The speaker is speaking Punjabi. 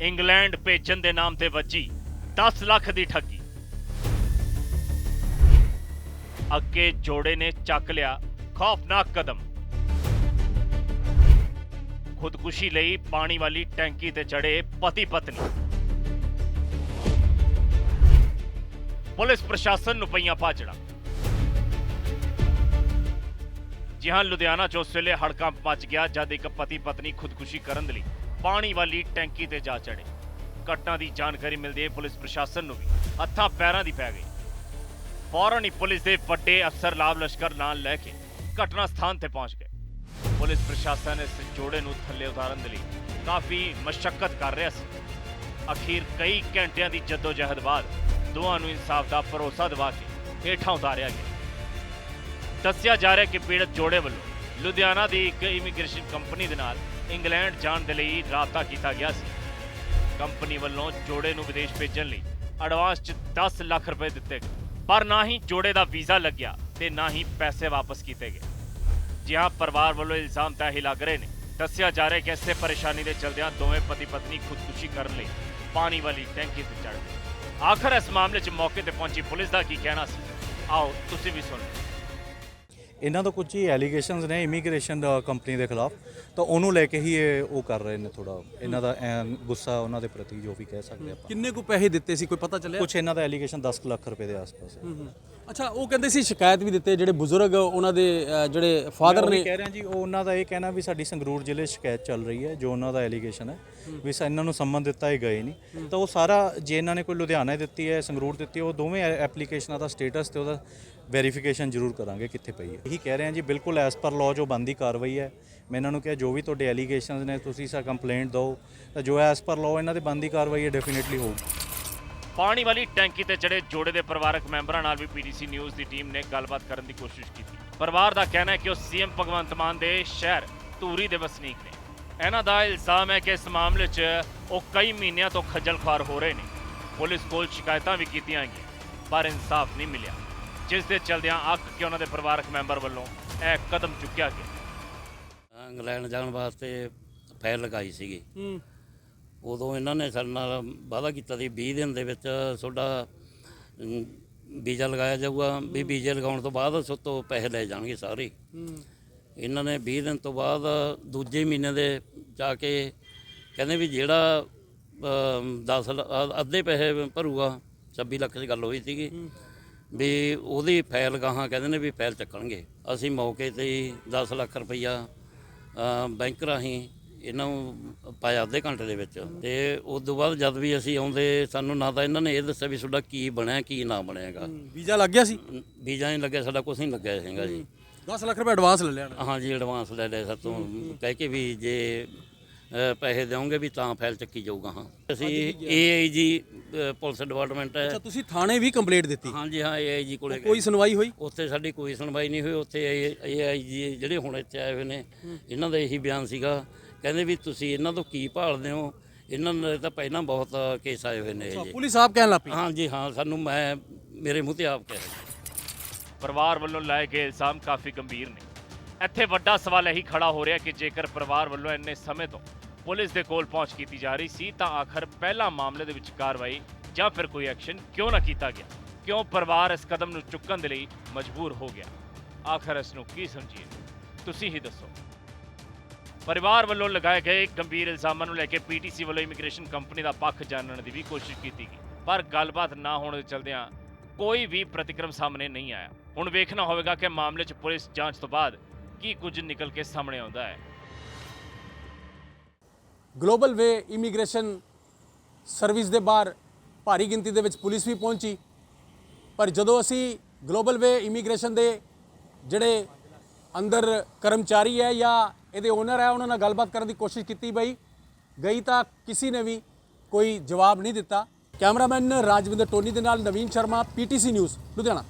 ਇੰਗਲੈਂਡ ਭੇਜਣ ਦੇ ਨਾਮ ਤੇ ਵੱਜੀ 10 ਲੱਖ ਦੀ ਠੱਗੀ। ਅੱਗੇ ਜੋੜੇ ਨੇ ਚੱਕ ਲਿਆ ਖੌਫਨਾਕ ਕਦਮ। ਖੁਦਕੁਸ਼ੀ ਲਈ ਪਾਣੀ ਵਾਲੀ ਟੈਂਕੀ ਤੇ ਚੜੇ ਪਤੀ ਪਤਨੀ। ਪੁਲਿਸ ਪ੍ਰਸ਼ਾਸਨ ਨੂੰ ਪਈਆਂ ਭਾਜੜਾ ਜੀ ਲੁਧਿਆਣਾ 'ਚ ਉਸ ਵੇਲੇ ਹੜਕੰਪ ਮਚ ਗਿਆ, ਜਦ ਇੱਕ ਪਤੀ ਪਤਨੀ ਖੁਦਕੁਸ਼ੀ ਕਰਨ ਲਈ ਪਾਣੀ ਵਾਲੀ ਟੈਂਕੀ ਤੇ ਜਾ ਚੜੇ। ਘਟਨਾ ਦੀ ਜਾਣਕਾਰੀ ਮਿਲਦੇ ਹੈ ਪੁਲਿਸ ਪ੍ਰਸ਼ਾਸਨ ਨੂੰ ਵੀ ਹੱਥਾਂ ਪੈਰਾਂ ਦੀ ਪੈ ਗਈ। ਫੌਰਨ ਹੀ ਪੁਲਿਸ ਦੇ ਵੱਡੇ ਅਫਸਰ ਲਾਭ ਲਸ਼ਕਰ ਨਾਲ ਲੈ ਕੇ ਘਟਨਾ ਸਥਾਨ ਤੇ ਪਹੁੰਚ ਗਏ। ਪੁਲਿਸ ਪ੍ਰਸ਼ਾਸਨ ਇਸ ਜੋੜੇ ਨੂੰ ਥੱਲੇ ਉਤਾਰਨ ਦੇ ਲਈ ਕਾਫੀ ਮਸ਼ੱਕਤ ਕਰ ਰਿਹਾ ਸੀ। ਅਖੀਰ ਕਈ ਘੰਟਿਆਂ ਦੀ ਜਦੋਜਹਿਦ ਬਾਅਦ ਦੋਵਾਂ ਨੂੰ ਇਨਸਾਫ ਦਾ ਭਰੋਸਾ ਦਿਵਾ ਕੇ ਹੇਠਾਂ ਉਤਾਰਿਆ ਗਿਆ। ਦੱਸਿਆ ਜਾ ਰਿਹਾ ਕਿ ਪੀੜਤ ਜੋੜੇ ਵੱਲੋਂ ਲੁਧਿਆਣਾ ਦੀ ਇੱਕ ਇਮੀਗ੍ਰੇਸ਼ਨ ਕੰਪਨੀ ਦੇ ਨਾਲ ਇੰਗਲੈਂਡ ਜਾਣ ਦੇ ਲਈ ਰਾਬਤਾ ਕੀਤਾ ਗਿਆ ਸੀ। ਕੰਪਨੀ ਵੱਲੋਂ ਜੋੜੇ ਨੂੰ ਵਿਦੇਸ਼ ਭੇਜਣ ਲਈ ਐਡਵਾਂਸ 'ਚ 10 ਲੱਖ ਰੁਪਏ ਦਿੱਤੇ ਗਏ। ਪਰ ਨਾ ਹੀ ਜੋੜੇ ਦਾ ਵੀਜ਼ਾ ਲੱਗਿਆ ਤੇ ਨਾ ਹੀ ਪੈਸੇ ਵਾਪਸ ਕੀਤੇ ਗਏ। ਜੀ ਹਾਂ, ਪਰਿਵਾਰ ਵੱਲੋਂ ਇਲਜ਼ਾਮ ਤਾਂ ਹੀ ਲੱਗ ਰਹੇ ਨੇ। ਦੱਸਿਆ ਜਾ ਰਿਹਾ ਕਿ ਇਸੇ ਪਰੇਸ਼ਾਨੀ ਦੇ ਚਲਦਿਆਂ ਦੋਵੇਂ ਪਤੀ ਪਤਨੀ ਖੁਦਕੁਸ਼ੀ ਕਰਨ ਲਈ ਪਾਣੀ ਵਾਲੀ ਟੈਂਕੀ ਤੇ ਚੜ੍ਹ ਗਏ। ਆਖਰ ਇਸ ਮਾਮਲੇ 'ਚ ਮੌਕੇ ਤੇ ਪਹੁੰਚੀ ਪੁਲਿਸ ਦਾ ਕੀ ਕਹਿਣਾ ਸੀ? ਆਓ, ਤੁਸੀਂ ਵੀ ਸੁਣੋ। ਇਹਨਾਂ ਦਾ ਕੁਝ ਹੀ ਐਲੀਗੇਸ਼ਨਸ ਨੇ ਇਮੀਗ੍ਰੇਸ਼ਨ ਕੰਪਨੀ ਦੇ ਖਿਲਾਫ ਤਾਂ ਉਹਨੂੰ ਲੈ ਕੇ ਹੀ ਇਹ ਉਹ ਕਰ ਰਹੇ ਨੇ ਥੋੜਾ ਇਹਨਾਂ ਦਾ ਐਂ ਗੁੱਸਾ ਉਹਨਾਂ ਦੇ ਪ੍ਰਤੀ ਜੋ ਵੀ ਕਹਿ ਸਕਦੇ ਆਪਾਂ। ਕਿੰਨੇ ਕੁ ਪੈਸੇ ਦਿੱਤੇ ਸੀ? ਕੋਈ ਪਤਾ ਚੱਲਿਆ? ਕੁਝ ਇਹਨਾਂ ਦਾ ਐਲੀਗੇਸ਼ਨ 10 ਕੁ ਲੱਖ ਰੁਪਏ ਦੇ ਆਸ-ਪਾਸ ਹੈ। ਅੱਛਾ ਉਹ ਕਹਿੰਦੇ ਸੀ ਸ਼ਿਕਾਇਤ ਵੀ ਦਿੱਤੇ ਜਿਹੜੇ ਬਜ਼ੁਰਗ ਉਹਨਾਂ ਦੇ ਅ, ਜਿਹੜੇ ਫਾਦਰ ਨੇ। ਕਹਿ ਰਿਹਾ ਜੀ ਉਹ ਉਹਨਾਂ ਦਾ ਇਹ ਕਹਿਣਾ ਵੀ ਸਾਡੀ ਸੰਗਰੂਰ ਜ਼ਿਲ੍ਹੇ 'ਚ ਸ਼ਿਕਾਇਤ ਚੱਲ ਰਹੀ ਹੈ ਜੋ ਉਹਨਾਂ ਦਾ ਐਲੀਗੇਸ਼ਨ ਹੈ ਵੀ ਸਾ ਇਹਨਾਂ ਨੂੰ ਸੰਮਨ ਦਿੱਤਾ ਇਹ ਗਏ ਨਹੀਂ। ਤਾਂ ਉਹ ਸਾਰਾ ਜੇ ਇਹਨਾਂ ਨੇ ਕੋਈ ਲੁਧਿਆਣਾ ਦਿੱਤੀ ਹੈ ਸੰਗਰੂਰ ਦਿੱਤੀ ਹੈ ਉਹ ਦੋਵੇਂ ਐਪਲੀਕੇਸ਼ਨਾਂ ਦਾ ਸਟੇਟਸ ਤੇ ਉਹਦਾ ਵੈਰੀਫਿਕੇਸ਼ਨ ਜ਼ਰੂਰ ਕਰਾਂਗੇ ਕਿੱਥੇ ਪਈ ਹੈ। ਇਹੀ ਕਹਿ ਰਹੇ ਹਾਂ ਜੀ ਬਿਲਕੁਲ ਐਸ ਪਰ ਲਾਅ ਜੋ ਬੰਦੀ ਕਾਰਵਾਈ ਹੈ ਮੈਂ ਇਹਨਾਂ ਨੂੰ ਕਿਹਾ ਜੋ ਵੀ ਤੁਹਾਡੇ ਐਲੀਗੇਸ਼ਨਸ ਨੇ ਤੁਸੀਂ ਸਾ ਕੰਪਲੇਂਟ ਦਿਓ ਤਾਂ ਜੋ ਐਸ ਪਰ ਲਾਅ ਇਹਨਾਂ ਤੇ ਬੰਦੀ ਕਾਰਵਾਈ ਹੈ ਡੈਫੀਨਿਟਲੀ ਹੋਊਗੀ। ਪਾਣੀ ਵਾਲੀ ਟੈਂਕੀ ਤੇ ਚੜੇ ਜੋੜੇ ਦੇ ਪਰਿਵਾਰਕ ਮੈਂਬਰਾਂ ਨਾਲ ਵੀ ਪੀਡੀਸੀ ਨਿਊਜ਼ ਦੀ ਟੀਮ ਨੇ ਗੱਲਬਾਤ ਕਰਨ ਦੀ ਕੋਸ਼ਿਸ਼ ਕੀਤੀ। ਪਰਿਵਾਰ ਦਾ ਕਹਿਣਾ ਹੈ ਕਿ ਉਹ ਸੀਐਮ ਭਗਵੰਤ ਮਾਨ ਦੇ ਸ਼ਹਿਰ ਧੂਰੀ ਦੇ ਵਸਨੀਕ ਨੇ। ਇਹਨਾਂ ਦਾ ਇਲਜ਼ਾਮ ਹੈ ਕਿ ਇਸ ਮਾਮਲੇ 'ਚ ਉਹ ਕਈ ਮਹੀਨਿਆਂ ਤੋਂ ਖੱਜਲ ਖੁਆਰ ਹੋ ਰਹੇ ਨੇ। ਪੁਲਿਸ ਕੋਲ ਸ਼ਿਕਾਇਤਾਂ ਵੀ ਕੀਤੀਆਂ ਗਈਆਂ ਪਰ ਇਨਸਾਫ ਨਹੀਂ ਮਿਲਿਆ। ਜਿਸ ਦੇ ਚਲਦਿਆਂ ਅੱਕ ਕੇ ਉਹਨਾਂ ਦੇ ਪਰਿਵਾਰਕ ਮੈਂਬਰ ਵੱਲੋਂ ਇਹ ਕਦਮ ਚੁੱਕਿਆ ਗਿਆ। ਇੰਗਲੈਂਡ ਜਾਣ ਵਾਸਤੇ ਫਾਈਲ ਲਗਾਈ ਸੀਗੀ। ਹੂੰ। ਉਦੋਂ ਇਹਨਾਂ ਨੇ ਸਾਡੇ ਨਾਲ ਵਾਅਦਾ ਕੀਤਾ ਸੀ 20 ਦਿਨ ਦੇ ਵਿੱਚ ਤੁਹਾਡਾ ਅਮ, ਵੀਜ਼ਾ ਲਗਾਇਆ ਜਾਊਗਾ। ਵੀ ਵੀਜ਼ੇ ਲਗਾਉਣ ਤੋਂ ਬਾਅਦ ਉਸ ਤੋਂ ਪੈਸੇ ਲੈ ਜਾਣਗੇ ਸਾਰੇ। ਇਹਨਾਂ ਨੇ 20 ਦਿਨ ਤੋਂ ਬਾਅਦ ਦੂਜੇ ਮਹੀਨੇ ਦੇ ਜਾ ਕੇ ਕਹਿੰਦੇ ਵੀ ਜਿਹੜਾ 10 ਅੱਧੇ ਪੈਸੇ ਭਰੂਗਾ 26 ਲੱਖ ਦੀ ਗੱਲ ਹੋਈ ਸੀਗੀ। ਵੀ ਉਹਦੀ ਫਾਈਲ ਗਾਹਾਂ ਕਹਿੰਦੇ ਨੇ ਵੀ ਫਾਈਲ ਚੱਕਣਗੇ। ਅਸੀਂ ਮੌਕੇ ਤੇ ਹੀ 10 ਲੱਖ ਰੁਪਈਆ ਅ, ਬੈਂਕ ਰਾਹੀਂ ਇਹਨਾਂ ਨੂੰ ਪਾਇਆ ਅੱਧੇ ਘੰਟੇ ਦੇ ਵਿੱਚ। ਤੇ ਉਸ ਤੋਂ ਬਾਅਦ ਜਦ ਵੀ ਅਸੀਂ ਆਉਂਦੇ ਸਾਨੂੰ ਨਾ ਤਾਂ ਇਹਨਾਂ ਨੇ ਇਹ ਦੱਸਿਆ ਵੀ ਤੁਹਾਡਾ ਕੀ ਬਣਿਆ ਕੀ ਨਾ ਬਣਿਆਗਾ ਵੀਜ਼ਾ ਲੱਗ ਗਿਆ ਸੀ? ਵੀਜ਼ਾ ਨਹੀਂ ਲੱਗਿਆ ਸਾਡਾ ਕੁਝ ਨਹੀਂ ਲੱਗਿਆ ਹੈਗਾ ਜੀ। 10 ਲੱਖ ਰੁਪਏ ਐਡਵਾਂਸ ਲੈ ਲਿਆ ਹਾਂਜੀ ਐਡਵਾਂਸ ਲੈ ਲਿਆ ਸਾਤੋਂ। ਕਹਿ ਕੇ ਵੀ ਜੇ ਪੈਸੇ ਦੇਵੋਗੇ ਵੀ ਤਾਂ ਫਾਈਲ ਚੱਕੀ ਜਾਊਗਾ ਹਾਂ। ਅਸੀਂ ਏਆਈਜੀ ਪੁਲਿਸ ਡਿਪਾਰਟਮੈਂਟ ਹੈ। ਅੱਛਾ ਤੁਸੀਂ ਥਾਣੇ ਵੀ ਕੰਪਲੇਂਟ ਦਿੱਤੀ? ਹਾਂਜੀ ਹਾਂ ਏਆਈਜੀ ਕੋਲੇ ਕੋਈ ਸੁਣਵਾਈ ਹੋਈ? ਉੱਥੇ ਸਾਡੀ ਕੋਈ ਸੁਣਵਾਈ ਨਹੀਂ ਹੋਈ। ਉੱਥੇ ਏਆਈਜੀ ਜਿਹੜੇ ਹੁਣ ਇੱਥੇ ਆਏ ਹੋਏ ਨੇ ਇਹਨਾਂ ਦਾ ਇਹੀ ਬਿਆਨ ਸੀਗਾ ਕਹਿੰਦੇ ਵੀ ਤੁਸੀਂ ਇਹਨਾਂ ਤੋਂ ਕੀ ਭਾਲਦੇ ਹੋ? ਇਹਨਾਂ ਦੇ ਤਾਂ ਪਹਿਲਾਂ ਬਹੁਤ ਕੇਸ ਆਏ ਹੋਏ ਨੇ ਜੀ। ਪੁਲਿਸ ਆਪ ਕਹਿਣ ਲੱਗ ਪਈ? ਹਾਂਜੀ ਹਾਂ ਸਾਨੂੰ ਮੈਂ ਮੇਰੇ ਮੂੰਹ ਤੇ ਆਪ ਕਹਿ ਪਰਿਵਾਰ ਵੱਲੋਂ ਲਾਏ ਗਏ ਇਲਜ਼ਾਮ ਕਾਫੀ ਗੰਭੀਰ ਨੇ। ਇੱਥੇ ਵੱਡਾ ਸਵਾਲ ਇਹੀ ਖੜਾ ਹੋ ਰਿਹਾ ਕਿ ਜੇਕਰ ਪਰਿਵਾਰ ਵੱਲੋਂ ਇੰਨੇ ਸਮੇਂ ਤੋਂ ਪੁਲਿਸ ਦੇ ਕੋਲ ਪਹੁੰਚ ਕੀਤੀ ਜਾ ਰਹੀ ਸੀ ਤਾਂ ਆਖਰ ਪਹਿਲਾ ਮਾਮਲੇ ਦੇ ਵਿੱਚ ਕਾਰਵਾਈ ਜਾਂ ਫਿਰ ਕੋਈ ਐਕਸ਼ਨ ਕਿਉਂ ਨਾ ਕੀਤਾ ਗਿਆ? ਕਿਉਂ ਪਰਿਵਾਰ ਇਸ ਕਦਮ ਨੂੰ ਚੁੱਕਣ ਦੇ ਲਈ ਮਜਬੂਰ ਹੋ ਗਿਆ? ਆਖਰ ਇਸ ਨੂੰ ਕੀ ਸਮਝੀਏ? ਤੁਸੀਂ ਹੀ ਦੱਸੋ। ਪਰਿਵਾਰ ਵੱਲੋਂ ਲਗਾਏ ਗਏ ਗੰਭੀਰ ਇਲਜ਼ਾਮਾਂ ਨੂੰ ਲੈ ਕੇ ਪੀਟੀਸੀ ਵੱਲੋਂ ਇਮੀਗ੍ਰੇਸ਼ਨ ਕੰਪਨੀ ਦਾ ਪੱਖ ਜਾਣਨ ਦੀ ਵੀ ਕੋਸ਼ਿਸ਼ ਕੀਤੀ ਗਈ। ਪਰ ਗੱਲਬਾਤ ਨਾ ਹੋਣ ਦੇ ਚਲਦਿਆਂ ਕੋਈ ਵੀ ਪ੍ਰਤੀਕਰਮ ਸਾਹਮਣੇ ਨਹੀਂ ਆਇਆ। ਹੁਣ ਵੇਖਣਾ ਹੋਵੇਗਾ ਕਿ ਮਾਮਲੇ 'ਚ ਪੁਲਿਸ ਜਾਂਚ ਤੋਂ ਬਾਅਦ ਕੀ ਕੁਝ ਨਿਕਲ ਕੇ ਸਾਹਮਣੇ ਆਉਂਦਾ ਹੈ। ਗਲੋਬਲ ਵੇ ਇਮੀਗ੍ਰੇਸ਼ਨ ਸਰਵਿਸ ਦੇ ਬਾਹਰ ਭਾਰੀ ਗਿਣਤੀ ਦੇ ਵਿੱਚ ਪੁਲਿਸ ਵੀ ਪਹੁੰਚੀ। ਪਰ ਜਦੋਂ ਅਸੀਂ ਗਲੋਬਲ ਵੇ ਇਮੀਗ੍ਰੇਸ਼ਨ ਦੇ ਜਿਹੜੇ ਅੰਦਰ ਕਰਮਚਾਰੀ ਹੈ ਜਾਂ ਇਹਦੇ ਓਨਰ ਹੈ, ਉਹਨਾਂ ਨਾਲ ਗੱਲਬਾਤ ਕਰਨ ਦੀ ਕੋਸ਼ਿਸ਼ ਕੀਤੀ ਬਈ। ਗਈ ਤਾਂ ਕਿਸੇ ਨੇ ਵੀ ਕੋਈ ਜਵਾਬ ਨਹੀਂ ਦਿੱਤਾ। ਕੈਮਰਾਮੈਨ ਰਾਜਵਿੰਦਰ ਟੋਨੀ ਦੇ ਨਾਲ ਨਵੀਨ ਸ਼ਰਮਾ, ਪੀਟੀਸੀ ਨਿਊਜ਼, ਲੁਧਿਆਣਾ।